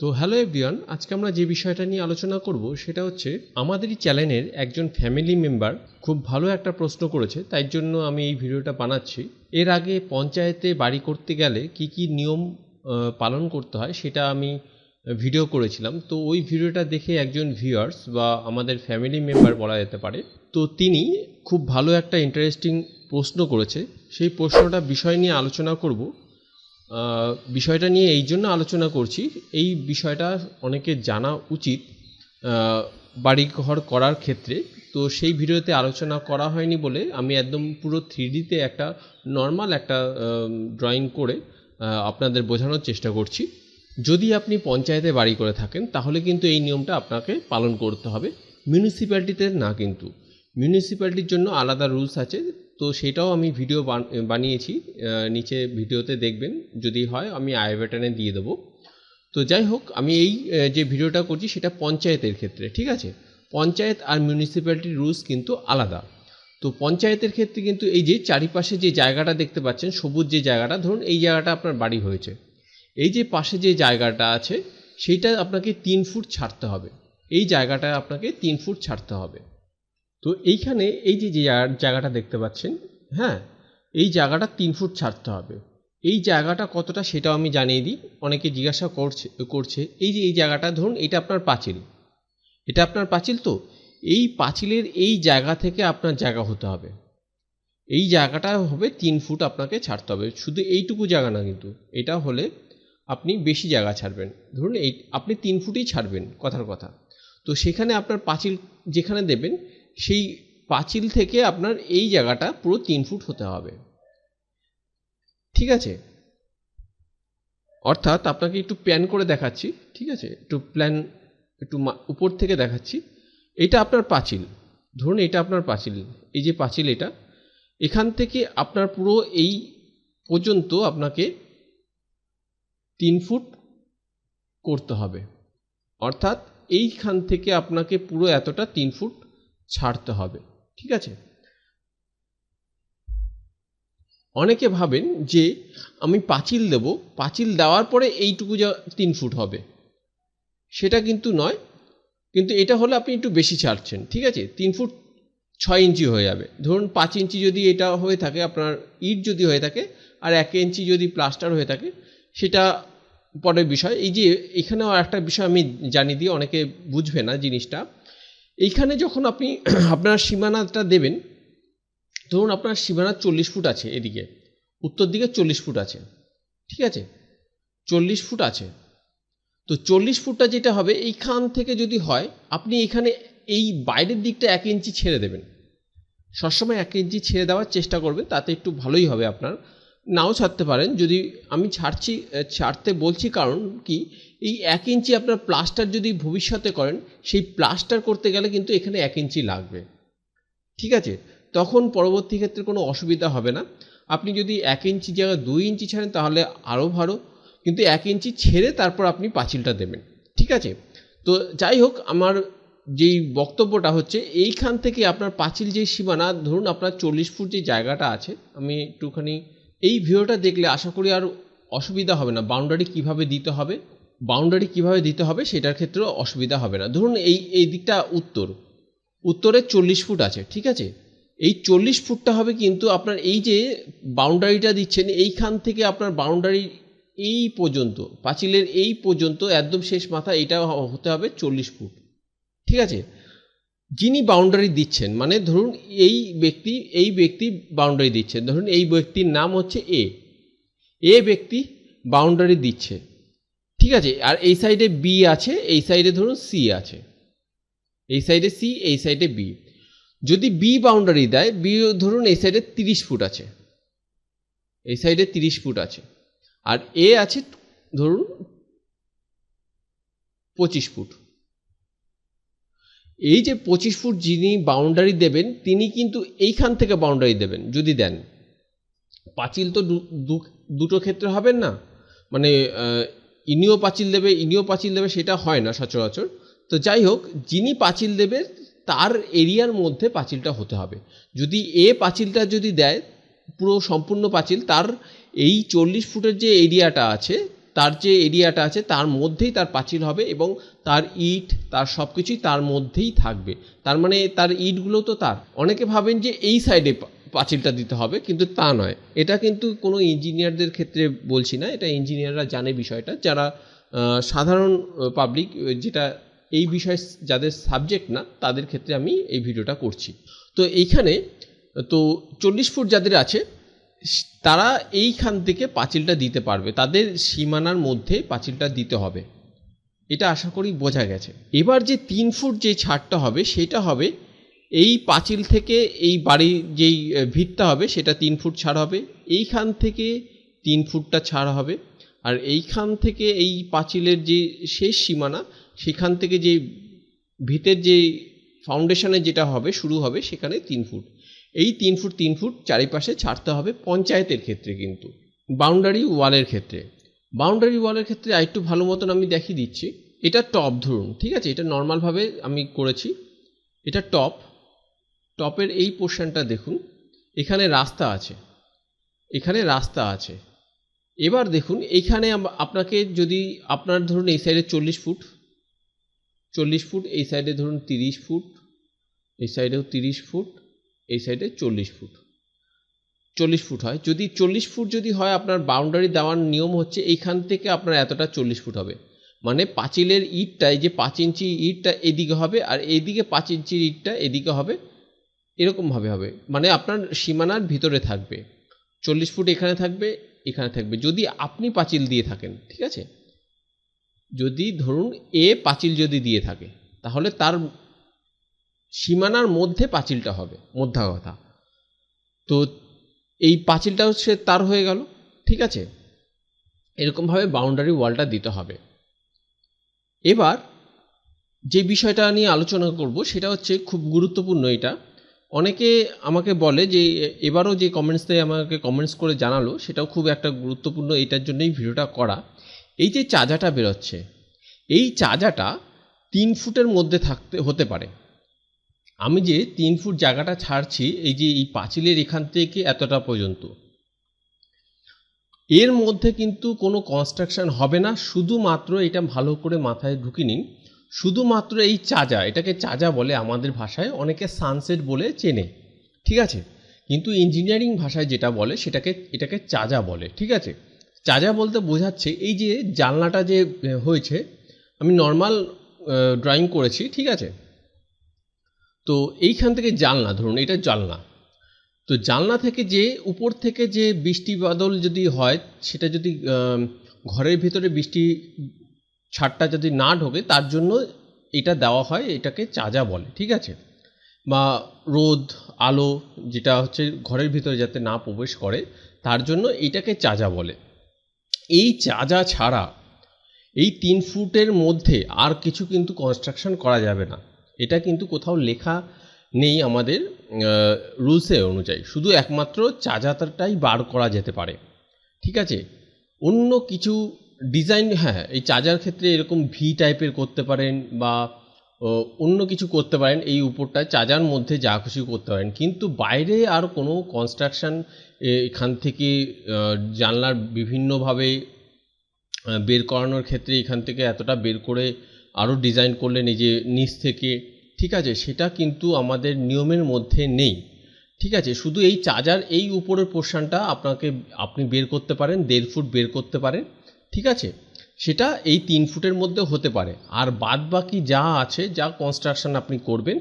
তো hello everyone, আজকে আমরা যে বিষয়টা নিয়ে আলোচনা করব সেটা হচ্ছে আমাদেরই চ্যানেলের একজন ফ্যামিলি মেম্বার খুব ভালো একটা প্রশ্ন করেছে, তাই জন্য আমি এই ভিডিওটা বানাচ্ছি। এর আগে পঞ্চায়েতে বাড়ি করতে গেলে কি কি নিয়ম পালন করতে হয় সেটা আমি ভিডিও করেছিলাম। তো ওই ভিডিওটা দেখে একজন ভিউয়ার্স বা আমাদের ফ্যামিলি মেম্বার বলা যেতে পারে, তো তিনি খুব ভালো একটা ইন্টারেস্টিং প্রশ্ন করেছে। সেই প্রশ্নটা বিষয় নিয়ে আলোচনা করব। বিষয়টা নিয়ে এই জন্য আলোচনা করছি। এই বিষয়টা অনেকের জানা উচিত বাড়ি ঘর করার ক্ষেত্রে। তো সেই ভিডিওতে আলোচনা করা হয়নি বলে আমি একদম পুরো থ্রি ডিতে একটা নর্মাল একটা ড্রয়িং করে আপনাদের বোঝানোর চেষ্টা করছি। যদি আপনি পঞ্চায়েতে বাড়ি করে থাকেন, তাহলে কিন্তু এই নিয়মটা আপনাকে পালন করতে হবে। মিউনিসিপ্যালিটিতে না কিন্তু। মিউনিসিপ্যালিটির জন্য আলাদা রুলস আছে। তো সেটাও আমি ভিডিও বান- বানিয়েছি নিচে ভিডিওতে দেখবেন, যদি হয় আমি আই বাটনে দিয়ে দেবো। তো যাই হোক, আমি এই যে ভিডিওটা করছি সেটা পঞ্চায়েতের ক্ষেত্রে, ঠিক আছে? পঞ্চায়েত আর মিউনিসিপ্যালিটির রুলস কিন্তু আলাদা। তো পঞ্চায়েতের ক্ষেত্রে কিন্তু এই যে চারিপাশে যে জায়গাটা দেখতে পাচ্ছেন, সবুজ যে জায়গাটা, ধরুন এই জায়গাটা আপনার বাড়ি হয়েছে। এই যে পাশে যে জায়গাটা আছে, সেইটা আপনাকে তিন ফুট ছাড়তে হবে। এই জায়গাটা আপনাকে তিন ফুট ছাড়তে হবে। তো এইখানে এই যে যে জায়গাটা দেখতে পাচ্ছেন হ্যাঁ এই জায়গাটা তিন ফুট ছাড়তে হবে। এই জায়গাটা কতটা সেটাও আমি জানিয়ে দিই। অনেকে জিজ্ঞাসা করছে করছে, এই যে, এই জায়গাটা ধরুন, এটা আপনার পাঁচিল। এটা আপনার পাঁচিল তো, এই পাঁচিলের এই জায়গা থেকে আপনার জায়গা হতে হবে। এই জায়গাটা হবে তিন ফুট আপনাকে ছাড়তে হবে। শুধু এইটুকু জায়গা না কিন্তু, এটা হলে আপনি বেশি জায়গা ছাড়বেন। ধরুন, এই, আপনি তিন ফুটই ছাড়বেন, কথার কথা। তো সেখানে আপনার পাঁচিল যেখানে দেবেন সেই পাঁচিল থেকে আপনার এই জায়গাটা পুরো তিন ফুট হতে হবে। ঠিক আছে? অর্থাৎ আপনাকে একটু প্ল্যান করে দেখাচ্ছি, ঠিক আছে? একটু প্ল্যান, একটু উপর থেকে দেখাচ্ছি। এটা আপনার পাঁচিল। ধরুন এটা আপনার পাঁচিল, এই যে পাঁচিল এটা, এখান থেকে আপনার পুরো এই পর্যন্ত আপনাকে তিন ফুট করতে হবে। অর্থাৎ এইখান থেকে আপনাকে পুরো এতটা তিন ফুট ছাড়তে হবে, ঠিক আছে? অনেকে ভাবেন যে আমি পাঁচিল দেব, পাঁচিল দেওয়ার পরে এইটুকু যা তিন ফুট হবে। সেটা কিন্তু নয়, কিন্তু এটা হলে আপনি একটু বেশি ছাড়ছেন, ঠিক আছে? তিন ফুট ছয় ইঞ্চি হয়ে যাবে। ধরুন পাঁচ ইঞ্চি যদি এটা হয়ে থাকে, আপনার ইট যদি হয়ে থাকে আর এক ইঞ্চি যদি প্লাস্টার হয়ে থাকে, সেটা পরের বিষয়। এই যে এখানেও একটা বিষয় আমি জানিয়ে দিই অনেকে বুঝবে না জিনিসটা। এইখানে যখন আপনি আপনার সীমানাটা দেবেন, ধরুন আপনার সীমানা চল্লিশ ফুট আছে এদিকে, উত্তর দিকে চল্লিশ ফুট আছে, ঠিক আছে? চল্লিশ ফুট আছে। তো চল্লিশ ফুটটা যেটা হবে, এইখান থেকে যদি হয়, আপনি এখানে এই বাইরের দিকটা এক ইঞ্চি ছেড়ে দেবেন। সবসময় এক ইঞ্চি ছেড়ে দেওয়ার চেষ্টা করবেন, তাতে একটু ভালোই হবে আপনার নাও ছাড়তে পারেন। যদি আমি ছাড়ছি ছাড়তে বলছি কারণ কি, এই এক ইঞ্চি আপনার প্লাস্টার যদি ভবিষ্যতে করেন, সেই প্লাস্টার করতে গেলে কিন্তু এখানে এক ইঞ্চি লাগবে। ঠিক আছে? তখন পরবর্তী ক্ষেত্রে কোনো অসুবিধা হবে না। আপনি যদি এক ইঞ্চি জায়গায় দুই ইঞ্চি ছাড়েন, তাহলে আরও ভালো। কিন্তু এক ইঞ্চি ছেড়ে তারপর আপনি পাঁচিলটা দেবেন। ঠিক আছে? তো যাই হোক, আমার যেই বক্তব্যটা হচ্ছে, এইখান থেকে আপনার পাঁচিল যে সীমানা, ধরুন আপনার চল্লিশ ফুট যে জায়গাটা আছে, আমি একটুখানি এই ভিডিওটা দেখলে আশা করি আর অসুবিধা হবে না। বাউন্ডারি কীভাবে দিতে হবে বাউন্ডারি কীভাবে দিতে হবে সেটার ক্ষেত্রেও অসুবিধা হবে না। ধরুন এই এই দিকটা উত্তর। উত্তরে চল্লিশ ফুট আছে, ঠিক আছে? এই চল্লিশ ফুটটা হবে কিন্তু আপনার এই যে বাউন্ডারিটা দিচ্ছেন, এইখান থেকে আপনার বাউন্ডারি এই পর্যন্ত, পাঁচিলের এই পর্যন্ত একদম শেষ মাথা, এটা হতে হবে চল্লিশ ফুট। ঠিক আছে? যিনি বাউন্ডারি দিচ্ছেন মানে ধরুন এই ব্যক্তি এই ব্যক্তি বাউন্ডারি দিচ্ছেন ধরুন এই ব্যক্তির নাম হচ্ছে এ এ ব্যক্তি বাউন্ডারি দিচ্ছে, ঠিক আছে? আর এই সাইডে বি আছে, এই সাইডে ধরুন সি আছে, এই সাইডে সি এই সাইডে বি যদি বি বাউন্ডারি দেয় বি ধরুন এই সাইডে তিরিশ ফুট আছে, এই সাইডে তিরিশ ফুট আছে, আর এ আছে ধরুন পঁচিশ ফুট এই যে পঁচিশ ফুট যিনি বাউন্ডারি দেবেন, তিনি কিন্তু এইখান থেকে বাউন্ডারি দেবেন, যদি দেন। পাঁচিল তো দুটো ক্ষেত্রে হবেন না। মানে ইনিও পাঁচিল দেবে, ইনিও পাঁচিল দেবে, সেটা হয় না সচরাচর। তো যাই হোক, যিনি পাঁচিল দেবে, তার এরিয়ার মধ্যে পাঁচিলটা হতে হবে। যদি এ পাঁচিলটা যদি দেয়, পুরো সম্পূর্ণ পাঁচিল, তার এই চল্লিশ ফুটের যে এরিয়াটা আছে তার যে এরিয়াটা আছে, তার মধ্যেই তার পাঁচিল হবে এবং তার ইট, তার সব কিছুই তার মধ্যেই থাকবে। তার মানে তার ইটগুলো তো তার। অনেকে ভাবেন যে এই সাইডে পাঁচিলটা দিতে হবে, কিন্তু তা নয়। এটা কিন্তু কোনো ইঞ্জিনিয়ারদের ক্ষেত্রে বলছি না, এটা ইঞ্জিনিয়াররা জানে বিষয়টা। যারা সাধারণ পাবলিক যেটা এই বিষয় যাদের সাবজেক্ট না, তাদের ক্ষেত্রে আমি এই ভিডিওটা করছি। তো এইখানে, তো চল্লিশ ফুট যাদের আছে তারা এইখান থেকে পাঁচিলটা দিতে পারবে। তাদের সীমানার মধ্যে পাঁচিলটা দিতে হবে। এটা আশা করি বোঝা গেছে। এবার যে তিন ফুট যে ছাড়টা হবে, সেটা হবে এই পাঁচিল থেকে এই বাড়ির যেই ভিতটা হবে, সেটা তিন ফুট ছাড় হবে। এইখান থেকে তিন ফুটটা ছাড় হবে। আর এইখান থেকে এই পাঁচিলের যে শেষ সীমানা, সেখান থেকে যে ভিতের যে ফাউন্ডেশনে যেটা হবে, শুরু হবে, সেখানে তিন ফুট। এই তিন ফুট তিন ফুট চারিপাশে ছাড়তে হবে পঞ্চায়েতের ক্ষেত্রে কিন্তু বাউন্ডারি ওয়ালের ক্ষেত্রে। বাউন্ডারি ওয়ালের ক্ষেত্রে আরেকটু ভালো মতন আমি দেখিয়ে দিচ্ছি। এটা টপ ধরুন, ঠিক আছে? এটা নর্মালভাবে আমি করেছি। এটা টপ টপের এই পোর্শনটা দেখুন, এখানে রাস্তা আছে। এখানে রাস্তা আছে। এবার দেখুন এইখানে আম- আপনাকে যদি আপনার ধরুন এই সাইডে চল্লিশ ফুট চল্লিশ ফুট, এই সাইডে ধরুন তিরিশ ফুট, এই সাইডেও তিরিশ ফুট এই সাইডে চল্লিশ ফুট। চল্লিশ ফুট হয়। যদি চল্লিশ ফুট যদি হয়, আপনার বাউন্ডারি দেওয়ার নিয়ম হচ্ছে এইখান থেকে আপনার এতটা চল্লিশ ফুট হবে। মানে পাঁচিলের ইটটা এই যে পাঁচ ইঞ্চি ইটটা এদিকে হবে আর এইদিকে পাঁচ ইঞ্চির ইটটা এদিকে হবে এরকমভাবে হবে। মানে আপনার সীমানার ভিতরে থাকবে। চল্লিশ ফুট এখানে থাকবে এখানে থাকবে। যদি আপনি পাঁচিল দিয়ে থাকেন, ঠিক আছে? যদি ধরুন এ পাঁচিল যদি দিয়ে থাকে, তাহলে তার সীমানার মধ্যে পাঁচিলটা হবে, মধ্যা কথা। তো এই পাঁচিলটা হচ্ছে তার হয়ে গেল, ঠিক আছে? এরকমভাবে বাউন্ডারি ওয়ালটা দিতে হবে। এবার যে বিষয়টা নিয়ে আলোচনা করব, সেটা হচ্ছে খুব গুরুত্বপূর্ণ এটা। অনেকে আমাকে বলে যে, এবারও যে কমেন্টস আমাকে কমেন্টস করে জানালো, সেটাও খুব একটা গুরুত্বপূর্ণ, এটার জন্যই ভিডিওটা করা। এই যে চাজাটা বেরোচ্ছে, এই চাজাটা তিন ফুটের মধ্যে থাকতে, হতে পারে। আমি যে তিন ফুট জায়গাটা ছাড়ছি, এই যে এই পাঁচিলের এখান থেকে এতটা পর্যন্ত। এর মধ্যে কিন্তু কোনো কনস্ট্রাকশন হবে না, শুধুমাত্র এটা ভালো করে মাথায় ঢুকে নিন। শুধুমাত্র এই চাজা, এটাকে চাজা বলে আমাদের ভাষায় অনেকে সানসেট বলে চেনে, ঠিক আছে? কিন্তু ইঞ্জিনিয়ারিং ভাষায় যেটা বলে, সেটাকে, এটাকে চাজা বলে, ঠিক আছে? চাজা বলতে বোঝাচ্ছে এই যে জানলাটা যে হয়েছে, আমি নর্মাল ড্রয়িং করেছি, ঠিক আছে? তো এইখান থেকে জানলা ধরুন এটা জানলা তো জানলা থেকে যে উপর থেকে যে বৃষ্টি বাদল যদি হয়, সেটা যদি ঘরের ভিতরে বৃষ্টি ছাদটা যদি না ঢোকে, তার জন্য এটা দেওয়া হয়, এটাকে চাজা বলে, ঠিক আছে? বা রোদ, আলো যেটা হচ্ছে ঘরের ভিতরে যাতে না প্রবেশ করে, তার জন্য এটাকে চাজা বলে। এই চাজা ছাড়া এই তিন ফুটের মধ্যে আর কিছু কিন্তু কনস্ট্রাকশন করা যাবে না। এটা কিন্তু কোথাও লেখা নেই আমাদের রুলসে অনুযায়ী। শুধু একমাত্র চাজাটাই বার করা যেতে পারে। ঠিক আছে? অন্য কিছু ডিজাইন হ্যাঁ এই চার্জার ক্ষেত্রে এরকম ভি টাইপের করতে পারেন বা অন্য কিছু করতে পারেন, এই উপরটায় চার্জার মধ্যে যা খুশি করতে পারেন। কিন্তু বাইরে আর কোনো কনস্ট্রাকশন এখান থেকে জানলার বিভিন্নভাবে বের করানোর ক্ষেত্রে এখান থেকে এতটা বের করে আরও ডিজাইন করলেন নিজে নিচ থেকে, ঠিক আছে? সেটা কিন্তু আমাদের নিয়মের মধ্যে নেই, ঠিক আছে? শুধু এই চার্জার এই উপরের পোর্শনটা আপনাকে, আপনি বের করতে পারেন, দেড় ফুট বের করতে পারেন, ঠিক আছে? সেটা এই তিন ফুটের মধ্যে হতে পারে। আর বাদ বাকি যা আছে, যা কনস্ট্রাকশন আপনি করবেন,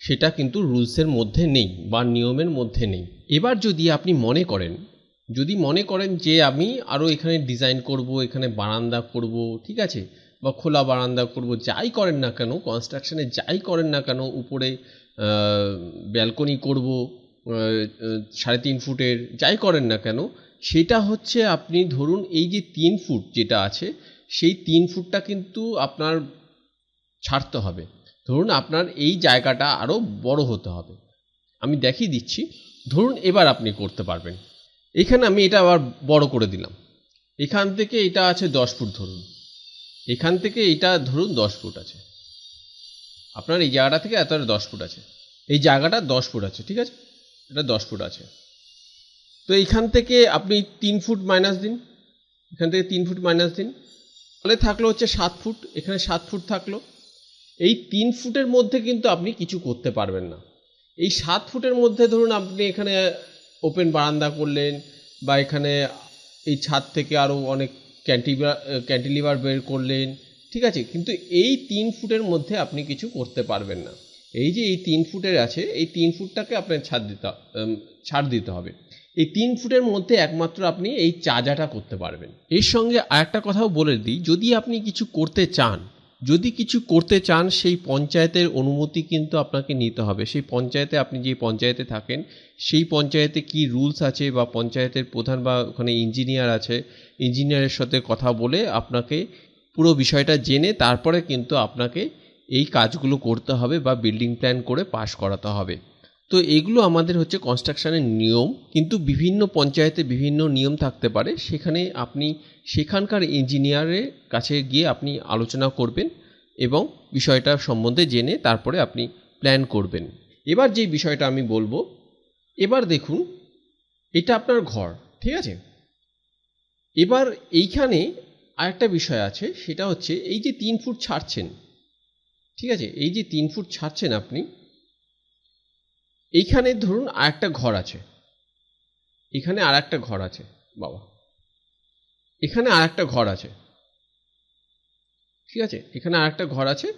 সেটা কিন্তু রুলসের মধ্যে নেই বা নিয়মের মধ্যে নেই। এবার যদি আপনি মনে করেন, যদি মনে করেন যে আমি আরও এখানে ডিজাইন করব, এখানে বারান্দা করব, ঠিক আছে? বা খোলা বারান্দা করব, যাই করেন না কেন কনস্ট্রাকশনে যাই করেন না কেন, উপরে ব্যালকনি করব সাড়ে তিন ফুটের, যাই করেন না কেন, সেটা হচ্ছে আপনি ধরুন এই যে তিন ফুট যেটা আছে, সেই তিন ফুটটা কিন্তু আপনার ছাড়তে হবে। ধরুন আপনার এই জায়গাটা আরও বড় হতে হবে। আমি দেখিয়ে দিচ্ছি, ধরুন এবার আপনি করতে পারবেন। এখানে আমি এটা আবার বড় করে দিলাম। এখান থেকে এটা আছে দশ ফুট ধরুন। এখান থেকে এটা ধরুন দশ ফুট আছে। আপনার এই জায়গাটা থেকে এতটা দশ ফুট আছে। এই জায়গাটা দশ ফুট আছে, ঠিক আছে? এটা দশ ফুট আছে। তো এইখান থেকে আপনি তিন ফুট মাইনাস দিন। এখান থেকে তিন ফুট মাইনাস দিন। তাহলে থাকল হচ্ছে সাত ফুট। এখানে সাত ফুট থাকল। এই তিন ফুটের মধ্যে কিন্তু আপনি কিছু করতে পারবেন না। এই সাত ফুটের মধ্যে ধরুন আপনি এখানে ওপেন বারান্দা করলেন বা এখানে এই ছাদ থেকে আরও অনেক ক্যান্টিলিভার ক্যান্টিলিভার বের করলেন, ঠিক আছে? কিন্তু এই তিন ফুটের মধ্যে আপনি কিছু করতে পারবেন না। এই যে এই তিন ফুটের আছে, এই তিন ফুটটাকে আপনার ছাড় দিতে ছাড় দিতে হবে। এই তিন ফুটের মধ্যে একমাত্র আপনি এই চাজাটা করতে পারবেন। এর সঙ্গে আরেকটা কথাও বলে দিই, যদি আপনি কিছু করতে চান যদি কিছু করতে চান, সেই পঞ্চায়েতের অনুমতি কিন্তু আপনাকে নিতে হবে। সেই পঞ্চায়েতে আপনি যে পঞ্চায়েতে থাকেন, সেই পঞ্চায়েতে কি রুলস আছে বা পঞ্চায়েতের প্রধান বা ওখানে ইঞ্জিনিয়ার আছে, ইঞ্জিনিয়ারের সাথে কথা বলে আপনাকে পুরো বিষয়টা জেনে তারপরে কিন্তু আপনাকে এই কাজগুলো করতে হবে বা বিল্ডিং প্ল্যান করে পাশ করাতে হবে। তো এগুলো আমাদের হচ্ছে কনস্ট্রাকশনের নিয়ম, কিন্তু বিভিন্ন পঞ্চায়েতে বিভিন্ন নিয়ম থাকতে পারে। সেখানে আপনি সেখানকার ইঞ্জিনিয়ারের কাছে গিয়ে আপনি আলোচনা করবেন এবং বিষয়টা সম্বন্ধে জেনে তারপরে আপনি প্ল্যান করবেন। এবার যে বিষয়টা আমি বলব, এবার দেখুন, এটা আপনার ঘর, ঠিক আছে? এবার এইখানে আরেকটা বিষয় আছে, সেটা হচ্ছে এই যে তিন ফুট ছাড়ছেন, ঠিক আছে? এই যে তিন ফুট ছাড়ছেন আপনি এইখানে ধরুন আর একটা ঘর আছে। এখানে আর একটা ঘর আছে, বাবা। এখানে আর একটা ঘর আছে। ঠিক আছে? এখানে আর একটা ঘর আছে।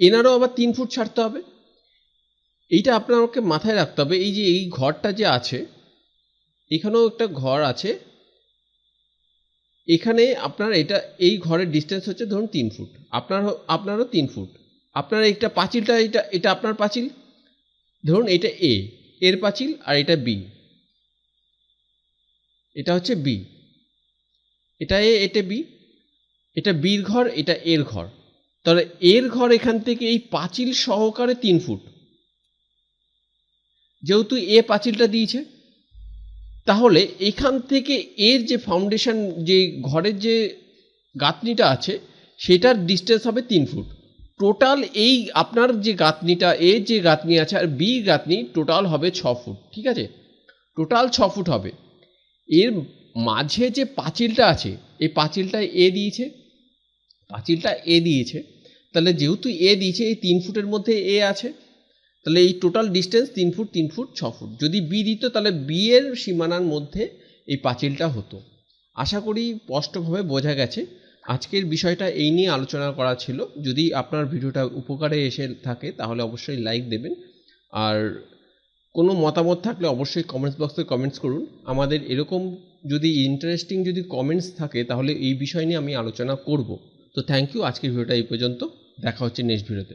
এনারও আবার তিন ফুট ছাড়তে হবে। এইটা আপনাকে মাথায় রাখতে হবে, এই যে এই ঘরটা যে আছে, এখানেও একটা ঘর আছে। এখানে আপনার এটা, এই ঘরের ডিস্টেন্স হচ্ছে ধরুন তিন ফুট। আপনার আপনারও তিন ফুট। আপনার এইটা পাঁচিলটা এটা এটা আপনার পাঁচিল? ধরুন এটা এ এর পাঁচিল আর এটা বি এটা হচ্ছে বি এটা এ এটা বি এটা বির ঘর, এটা এর ঘর। তাহলে এর ঘর এখান থেকে এই পাঁচিল সহকারে তিন ফুট। যেহেতু এ পাঁচিলটা দিয়েছে, তাহলে এখান থেকে এর যে ফাউন্ডেশন যে ঘরের যে গাঁথনিটা আছে, সেটার ডিস্টেন্স হবে তিন ফুট। টোটাল এই আপনার যে গাঁথনিটা, এ যে গাঁথনি আছে আর বি গাঁথনি টোটাল হবে ছ ফুট, ঠিক আছে? টোটাল ছ ফুট হবে। এর মাঝে যে পাঁচিলটা আছে, এই পাঁচিলটা এ দিয়েছে পাঁচিলটা এ দিয়েছে, তাহলে যেহেতু এ দিয়েছে, এই তিন ফুটের মধ্যে এ আছে, তাহলে এই টোটাল ডিস্টেন্স তিন ফুট তিন ফুট, ছ ফুট। যদি বি দিত, তাহলে বি এর সীমানার মধ্যে এই পাঁচিলটা হতো। আশা করি স্পষ্টভাবে বোঝা গেছে। আজকের বিষয়টা এই নিয়ে আলোচনা করা ছিল। যদি আপনার ভিডিওটা উপকারে এসে থাকে, তাহলে অবশ্যই লাইক দেবেন। আর কোনো মতামত থাকলে অবশ্যই কমেন্টস বক্সে কমেন্টস করুন। আমাদের এরকম যদি ইন্টারেস্টিং যদি কমেন্টস থাকে, তাহলে এই বিষয় নিয়ে আমি আলোচনা করব। তো থ্যাংক ইউ আজকের ভিডিওটা এই পর্যন্ত। দেখা হচ্ছে নেক্সট ভিডিওতে